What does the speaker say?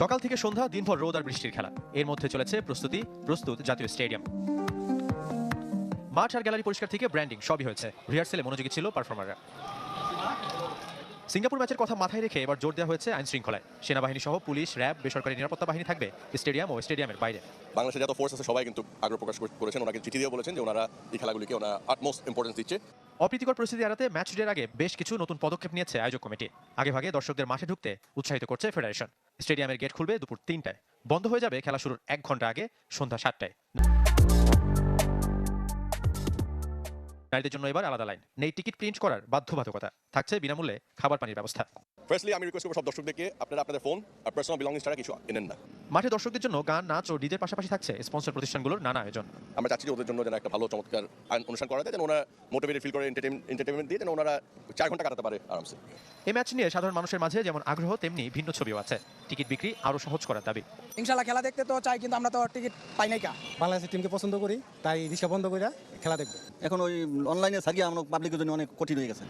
সকাল থেকে সন্ধ্যা দিনভর রোদ আর বৃষ্টির খেলা। এর মধ্যে চলেছে প্রস্তুতি প্রস্তুত জাতীয় স্টেডিয়াম। মাঠ আর গ্যালারি পরিষ্কার থেকে ব্র্যান্ডিং সবই হয়েছে। রিহার্সেলে মনোযোগী ছিল পারফর্মাররা। সিঙ্গাপুর ম্যাচের কথা মাথায় রেখে এবার জোর দেওয়া হয়েছে আইন শৃঙ্খলায় সেনাবাহিনী সহ পুলিশ র্যাব বেসরকারি নিরাপত্তা বাহিনী থাকবে স্টেডিয়াম ও স্টেডিয়ামের বাইরে। বাংলাদেশে যত ফোর্স আছে সবাই কিন্তু আগ্রহ প্রকাশ করেছেন। ওনাকে চিঠি দিয়ে বলেছেন যে ওনারা এই খেলাগুলিকে ওনারা আটমোস্ট ইম্পর্টেন্স দিচ্ছে। অপ্রীতিকর পরিস্থিতি এড়াতে ম্যাচ ডের আগে বেশ কিছু নতুন পদক্ষেপ নিয়েছে আয়োজক কমিটি। আগে ভাগে দর্শকদের মাঠে ঢুকতে উৎসাহিত করছে ফেডারেশন স্টেডিয়ামের গেট খুলবে দুপুর তিনটায়। বন্ধ হয়ে যাবে খেলা শুরুর এক ঘণ্টা আগে সন্ধ্যা সাতটায়। নারীদের জন্য এবার আলাদা লাইন। নেই টিকিট প্রিন্ট করার বাধ্যবাধকতা। থাকছে বিনামূল্যে খাবার পানির ব্যবস্থা। ফার্স্টলি আমি রিকোয়েস্ট করব সব দর্শকদেরকে, আপনারা আপনাদের ফোন আর পার্সোনাল বিলংস ছাড়া কিছু এনেন না। মাঠে দর্শকদের জন্য গান নাচ ও ডিজের পাশাপাশি থাকছে স্পন্সর প্রতিষ্ঠানগুলোর নানা আয়োজন। আমরা চাচ্ছি ওদের জন্য যেন একটা ভালো চমৎকার অনুষ্ঠান করা যায় যেন ওনারা মোটিভেটেড ফিল করে এন্টারটেনমেন্ট দিয়ে যেন ওনারা চার ঘণ্টা কাটাতে পারে আরামসে। এই ম্যাচ নিয়ে সাধারণ মানুষের মাঝে যেমন আগ্রহ তেমনি ভিন্ন ছবিও আছে। টিকিট বিক্রি আরও সহজ করার দাবি। ইনশাল্লাহ খেলা দেখতে তো চাই কিন্তু আমরা তো টিকিট পাই নাই কা। বাংলাদেশের টিমকে পছন্দ করি তাই রিক্সা বন্ধ করে খেলা দেখব। এখন ওই অনলাইনে সারিয়ে আমরা পাবলিকের জন্য অনেক কঠিন হয়ে গেছে।